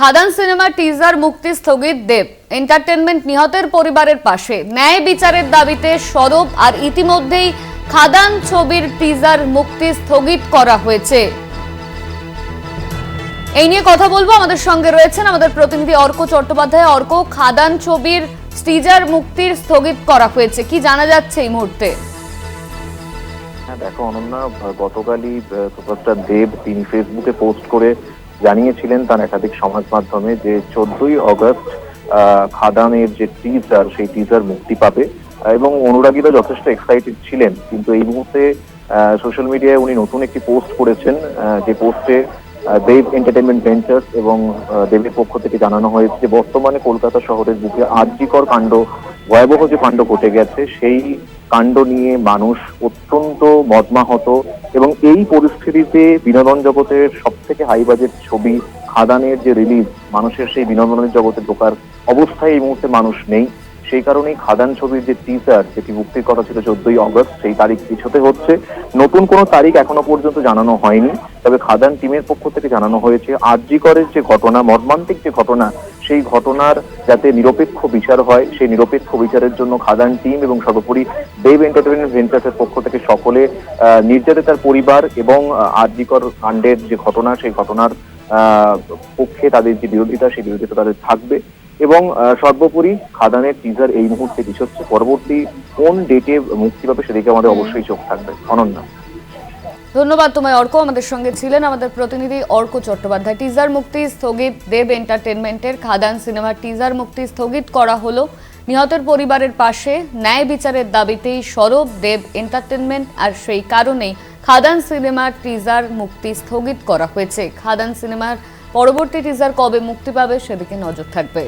খাদান সিনেমার টিজার মুক্তি স্থগিত দেব। এন্টারটেনমেন্ট নিহতের পরিবারের পাশে। ন্যায় বিচারের দাবিতে সরব আর ইতিমধ্যেই খাদান ছবির টিজার মুক্তি স্থগিত করা হয়েছে। এই নিয়ে কথা বলব। আমাদের সঙ্গে রয়েছেন আমাদের প্রতিনিধি অর্ক চট্টোপাধ্যায়। অর্ক, খাদান ছবির টিজার মুক্তির স্থগিত করা হয়েছে। কি জানা যাচ্ছে এই মুহূর্তে? হ্যাঁ দেখো অনন্যা, গতকালই সুপারস্টার দেব তিনি ফেসবুকে পোস্ট করে জানিয়েছিলেন তার একাধিক সমাজ মাধ্যমে যে চোদ্দই অগস্ট খাদানের যে টিজার সেই টিজার মুক্তি পাবে। এবং অনুরাগীরা যথেষ্ট এক্সাইটেড ছিলেন। কিন্তু এই মুহূর্তে সোশ্যাল মিডিয়ায় উনি নতুন একটি পোস্ট করেছেন যে পোস্টে দেব এন্টারটেনমেন্ট ভেঞ্চার্স এবং দেবের পক্ষ থেকে জানানো হয়েছে যে বর্তমানে কলকাতা শহরের বুকে আর্যিকর কাণ্ড, ভয়াবহ যে কাণ্ড ঘটে গেছে, সেই কাণ্ড নিয়ে মানুষ অত্যন্ত মর্মাহত এবং এই পরিস্থিতিতে বিনোদন জগতের সব থেকে হাই বাজেট ছবি খাদানের যে রিলিজ মানুষের সেই বিনোদনের জগতে ঢোকার অবস্থায় এই মুহূর্তে মানুষ নেই। সেই কারণেই খাদান ছবির যে টিজার যেটি মুক্তির কথা ছিল চোদ্দই অগস্ট, সেই তারিখ পিছোতে হচ্ছে। নতুন কোনো তারিখ এখনও পর্যন্ত জানানো হয়নি, তবে খাদান টিমের পক্ষ থেকে জানানো হয়েছে আরজিকরের যে ঘটনা, মর্মান্তিক যে ঘটনা, সেই ঘটনার যাতে নিরপেক্ষ বিচার হয়, সেই নিরপেক্ষ বিচারের জন্য খাদান টিম এবং সর্বোপরি দেব এন্টারটেনমেন্ট ভেঞ্চার্সের পক্ষ থেকে সকলে নির্যাতিতার পরিবার এবং আরজিকর কাণ্ডের যে ঘটনা, সেই ঘটনার পক্ষে তাদের যে বিরোধিতা, সেই বিরোধিতা তাদের থাকবে। এবং সর্বোপরি খাদানের টিজার এই মুহূর্তে পিছোচ্ছে পরবর্তী কোন ডেটে মুক্তি পাবে সেদিকে আমাদের অবশ্যই চোখ থাকবে। অনন্যা। ধন্যবাদ তোমায় অর্ক আমাদের সঙ্গে ছিলেন আমাদের প্রতিনিধি অর্ক চট্টোপাধ্যায়। টিজার মুক্তি স্থগিত দেব এন্টারটেনমেন্টের খাদান সিনেমার টিজার মুক্তি স্থগিত করা হলো। নিহতের পরিবারের পাশে ন্যায় বিচারের দাবিতেই সরব দেব এন্টারটেনমেন্ট আর সেই কারণেই খাদান সিনেমার টিজার মুক্তি স্থগিত করা হয়েছে। খাদান সিনেমার পরবর্তী টিজার কবে মুক্তি পাবে সেদিকে নজর থাকবে।